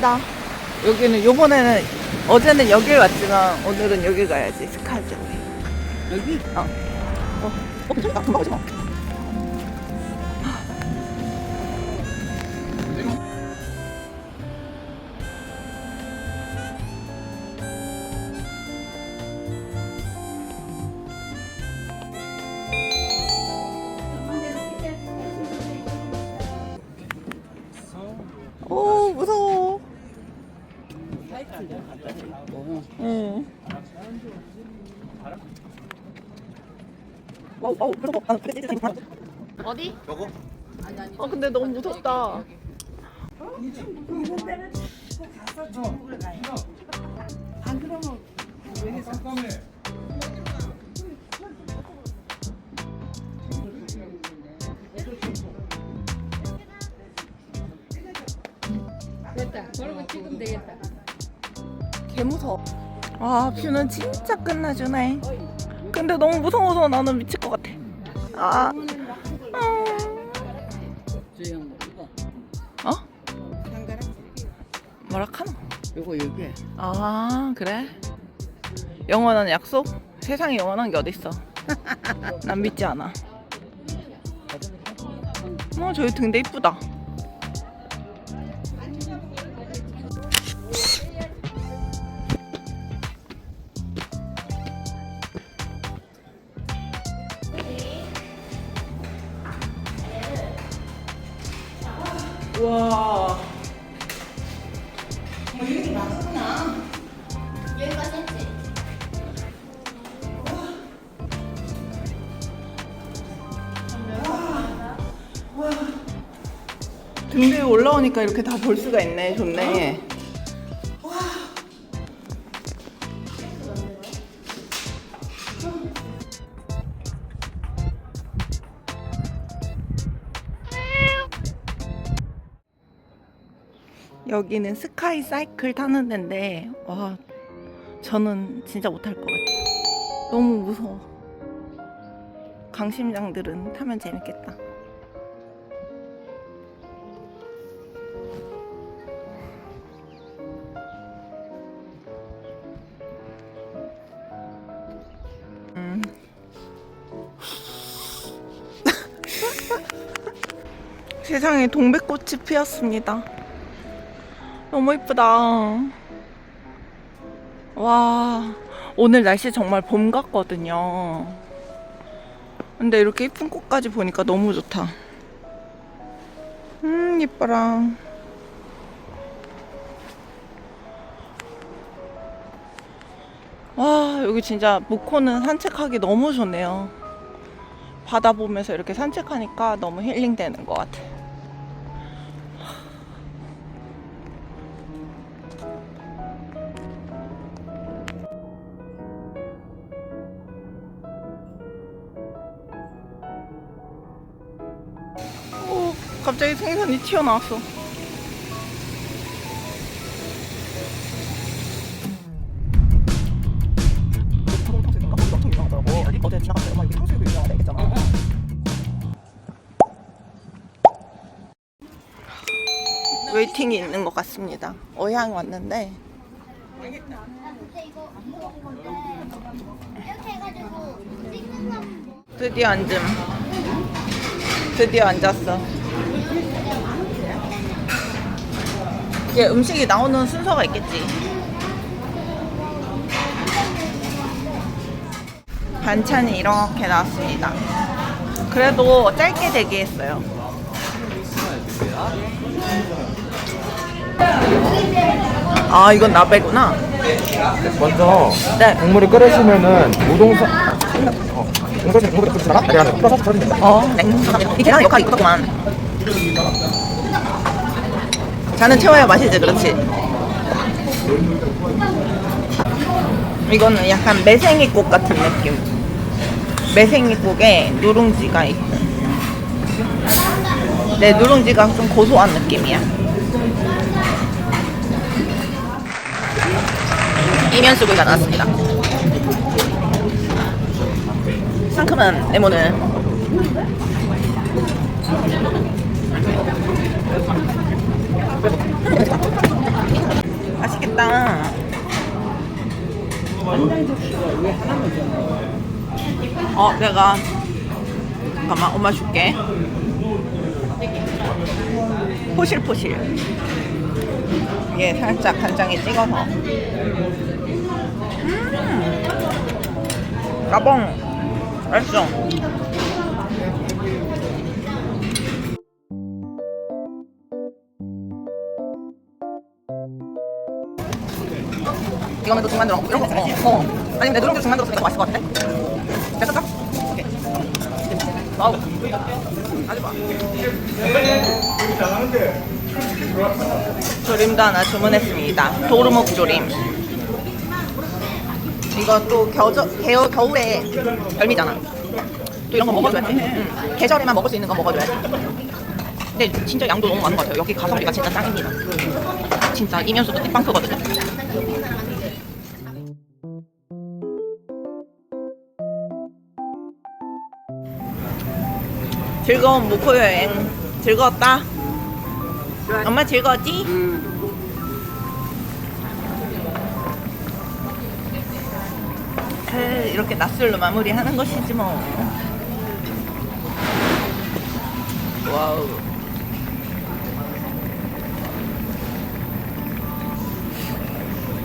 또 왔습니다. 여기는 요번에는 어제는 여길 왔지만 오늘은 여길 가야지 스카이즈. 여기? 어. 어, 어, 오지 마. 응. 와우 와우 무서워. 아, 그래, 진짜 무서워. 어디? 아 근데 너무 무섭다. 됐다. 그러고 찍으면 되겠다. 개 무서워. 아 뷰는 진짜 끝내주네. 근데 너무 무서워서 나는 미칠 것 같아. 아. 저형 이거 어? 뭐라 카노? 요거 여기 아 그래? 영원한 약속? 세상에 영원한 게 어딨어? 난 믿지 않아. 어 저기 등대 이쁘다. 등대에 올라오니까 이렇게 다 볼 수가 있네. 좋네. 여기는 스카이 사이클 타는 데인데 와 저는 진짜 못할 것 같아요. 너무 무서워. 강심장들은 타면 재밌겠다. 음. 세상에 동백꽃이 피었습니다. 너무 이쁘다. 와, 오늘 날씨 정말 봄 같거든요. 근데 이렇게 이쁜 꽃까지 보니까 너무 좋다. 음, 이뻐라. 와, 여기 진짜 무코는 산책하기 너무 좋네요. 바다 보면서 이렇게 산책하니까 너무 힐링되는 것 같아. 갑자기 생선이 튀어나왔어. 웨이팅이 있는 것 같습니다. 어향 왔는데 드디어 앉음. 드디어 앉았어. 이게 음식이 나오는 순서가 있겠지. 반찬이 이렇게 나왔습니다. 그래도 짧게 되게 했어요. 아, 이건 나베구나. 먼저 네. 국물이 끓으시면은 우동사 어, 우동사 국물이 끓으시다가 계란을 풀어서 쳐주면 됩니다. 어, 냉동하면 이 계란 역할이 있었구만. 잔은 채워야 맛이지, 그렇지? 이거는 약간 매생이국 같은 느낌. 매생이국에 누룽지가 있고. 네, 누룽지가 좀 고소한 느낌이야. 이면수구이가 나왔습니다. 상큼한 레몬을 맛있겠다. 어, 내가 잠깐만 엄마 줄게. 포실포실. 이게 살짝 간장에 찍어서. 음, 까봉 맛있어. 또 중간 들어. 이런 거. 어. 어. 아니 근데 누룽지 중간 들었으니까 맛있을 것 같은데. 됐을까? 오케이. 와우. 아주 좋아. 조림도 하나 주문했습니다. 도루묵 조림. 이거 또 겨저, 겨우, 겨울에 별미잖아. 또 이런 거 먹어줘야지. 응. 계절에만 먹을 수 있는 거 먹어줘야지. 근데 진짜 양도 너무 많은 것 같아요. 여기 가성비가 진짜 짱입니다. 진짜 이면수도 띠빵크거든요. 즐거운 목포 여행 즐거웠다. 엄마 즐거웠지? 그 이렇게 낮술로 마무리하는 것이지 뭐. 와우.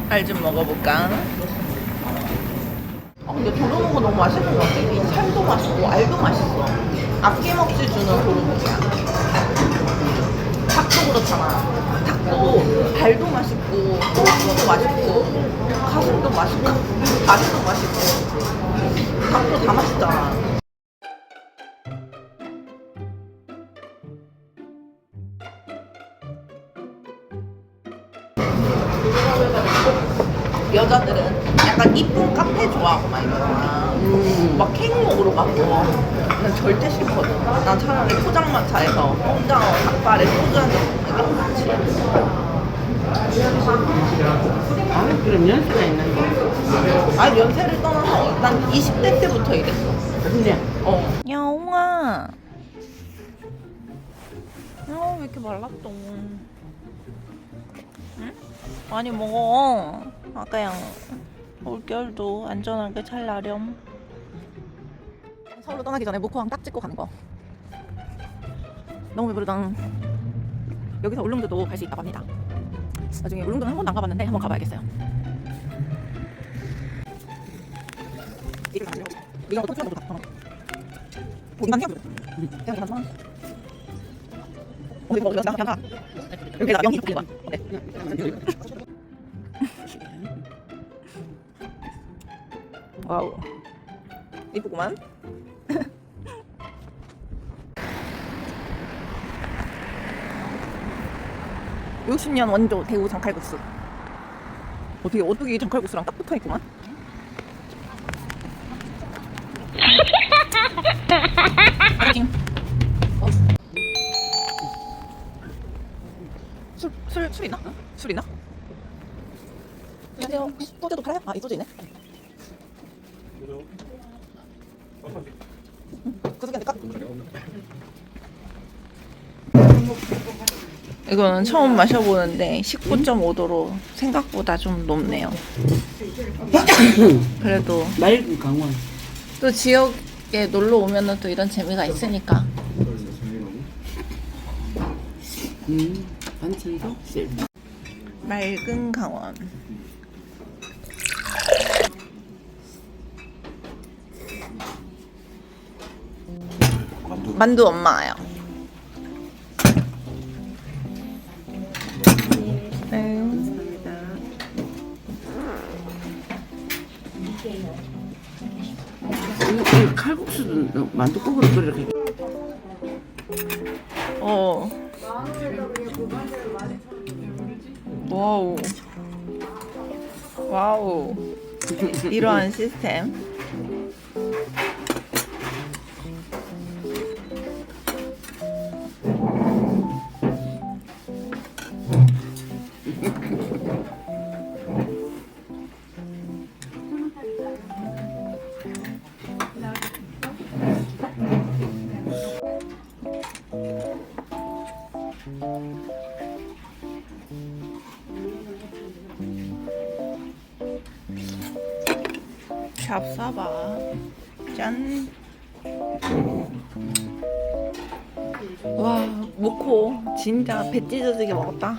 알 좀 먹어볼까? 아 근데 도루묵은 너무 맛있는 것 같아. 이 살도 맛있고 알도 맛있어. 아낌없이 주는 도루묵이야. 닭도 그렇잖아. 닭도 알도 맛있고 호박도 맛있고 가슴도 맛있고 다리도 맛있고 닭도 다 맛있잖아. 여자들은 약간 이쁜 카페 좋아하고 막 이러잖아. 막 케이크 먹으러 가고. 난 절대 싫거든. 난 차라리 포장마차에서 홍장어 닭발에 소주 한잔 먹는 게 낫지. 아, 그럼 연세가 있는 거. 아니 연세를 떠나서 난 20대 때부터 이랬어. 근데 어. 야옹아. 어, 왜 이렇게 말랐어? 응? 많이 먹어. 아까양 올겨울도 안전하게 잘 나렴. 서울로 떠나기 전에 목포항 딱 찍고 가는 거. 너무 배부르다. 여기서 울릉도도 갈 수 있다고 합니다. 나중에 울릉도는 한 번도 안 가봤는데 한번 가봐야겠어요. 이거 이거 또 튀어나오죠? 어. 고기만 이만 만 어, 이거 먹으면 나 그냥 가. 여기다 명이 볶은 거야. 어때? 와우. 이쁘구만. (60년) 원조 대우 장칼국수 어떻게 어떻게 이 장칼국수랑 딱 붙어 있구만 파이팅. 어. 술, 술, 술 있나? 술 있나? 안녕하세요. 소주도 팔아요? 아, 이 소주 있네. 그 소개 안 될까? 이거는 처음 마셔보는데 19.5도로 생각보다 좀 높네요. 그래도 맑은 강원. 또 지역에 놀러 오면은 또 이런 재미가 있으니까 음, 반찬도 셀. 맑은 강원 만두 엄마요 이, 이 칼국수도 만두국으로 끓이렇게. 어. 와우. 와우. 이러한 시스템. 잡사바. 짠. 와, 모코 진짜 배 찢어지게 먹었다.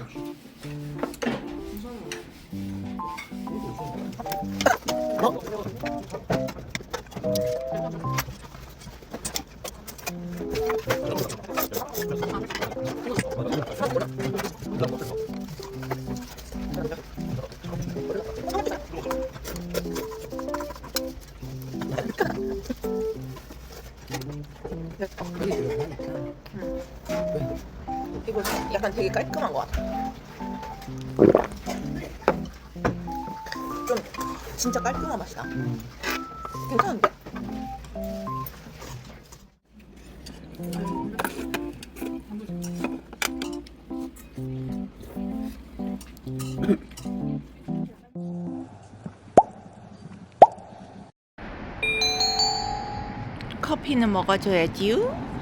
이거 약간 되게 깔끔한 것 같아. 좀 진짜 깔끔한 맛이다. 괜찮은데? 커피는 먹어줘야지요.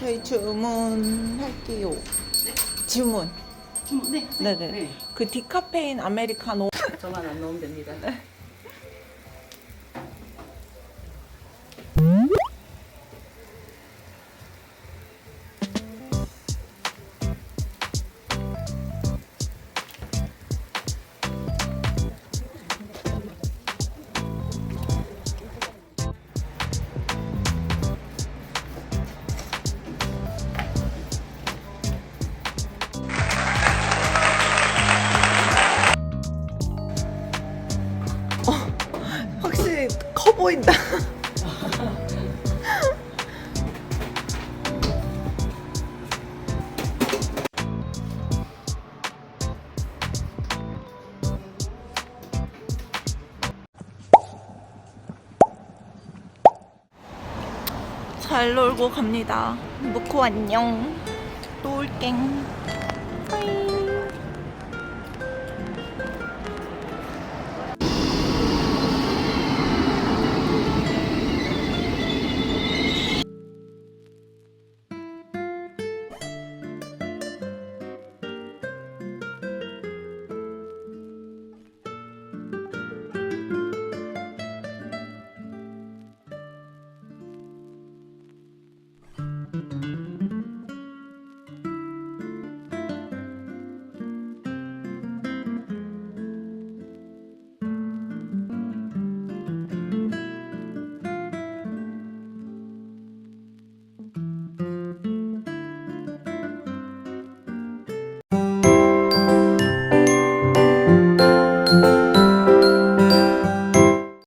저희 주문할게요. 주문. 주문, 네. 네네. 네. 그 디카페인 아메리카노. 저만 안 넣으면 됩니다. 보인다. 잘 놀고 갑니다. 무코 안녕. 또 올갱.